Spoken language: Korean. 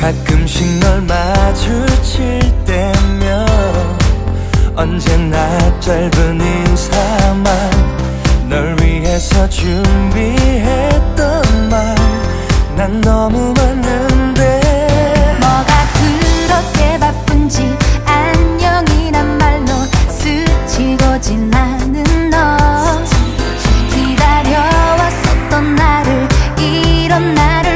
가끔씩 널 마주칠 때면 언제나 짧은 인사만 널 위해서 준비했던 말난 너무 많은데 뭐가 그렇게 바쁜지 안녕이란 말로 스치고 지나는 너. 기다려왔었던 나를 이런 나를